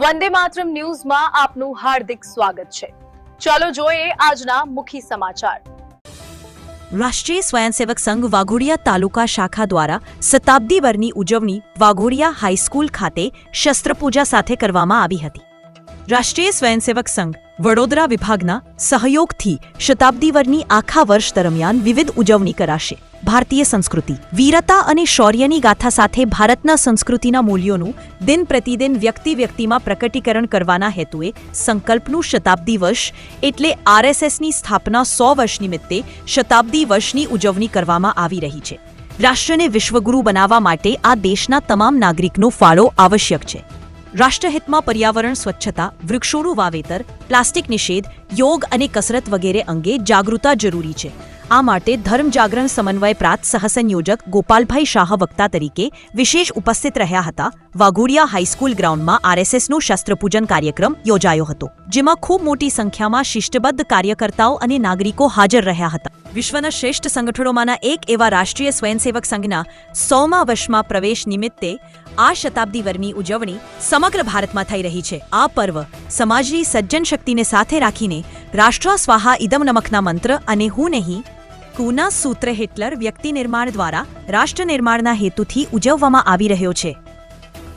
વંદે માતરમ ન્યૂઝમાં આપનું હાર્દિક સ્વાગત છે. ચાલો જોઈએ આજના મુખ્ય સમાચાર. રાષ્ટ્રીય સ્વયંસેવક સંઘ વાઘોડિયા તાલુકા શાખા દ્વારા શતાબ્દી વરની ઉજવણી વાઘોડિયા હાઈસ્કૂલ ખાતે શસ્ત્રપૂજા સાથે કરવામાં આવી હતી. રાષ્ટ્રીય સ્વયંસેવક સંઘ વડોદરા વિભાગના સહયોગથી શતાબ્દી વરની આખા વર્ષ દરમિયાન વિવિધ ઉજવણી કરાશે. ભારતીય સંસ્કૃતિ, વીરતા અને શૌર્યની ગાથા સાથે ભારતના સંસ્કૃતિના મૂલ્યોનું દિન પ્રતિદિન વ્યક્તિ વ્યક્તિમાં પ્રકટીકરણ કરવાના હેતુએ સંકલ્પનું શતાબ્દી વર્ષ એટલે આરએસએસની સ્થાપના સો વર્ષ નિમિત્તે શતાબ્દી વર્ષની ઉજવણી કરવામાં આવી રહી છે. રાષ્ટ્રને વિશ્વગુરુ બનાવવા માટે આ દેશના તમામ નાગરિકનો ફાળો આવશ્યક છે. રાષ્ટ્રહિતમાં પર્યાવરણ સ્વચ્છતા, વૃક્ષોનું વાવેતર, પ્લાસ્ટિક નિષેધ, યોગ અને કસરત વગેરે અંગે જાગૃતતા જરૂરી છે. આ માટે ધર્મ જાગરણ સમન્વય પ્રાંત સહસંયોજક ગોપાલભાઈ શાહ વક્તા તરીકે વિશેષ ઉપસ્થિત રહ્યા હતા. વાઘોડિયા હાઈસ્કૂલ ગ્રાઉન્ડમાં આરએસએસનો શસ્ત્રપૂજન કાર્યક્રમ યોજાયો હતો, જેમાં ખૂબ મોટી સંખ્યામાં શિષ્ટબદ્ધ કાર્યકર્તાઓ અને નાગરિકો હાજર રહ્યા હતા. વિશ્વના શ્રેષ્ઠ સંગઠનોમાંના એક એવા રાષ્ટ્રીય સ્વયંસેવક સંઘના સોમા વર્ષમાં પ્રવેશ નિમિત્તે આ શતાબ્દી વરની ઉજવણી સમગ્ર ભારતમાં થઈ રહી છે. આ પર્વ સમાજની સજ્જન શક્તિને સાથે રાખીને રાષ્ટ્ર સ્વાહા ઇદમ નમકના મંત્ર અને હું નહીં, કુના સૂત્ર હિટલર વ્યક્તિ નિર્માણ દ્વારા રાષ્ટ્ર નિર્માણના હેતુથી ઉજવવામાં આવી રહ્યો છે.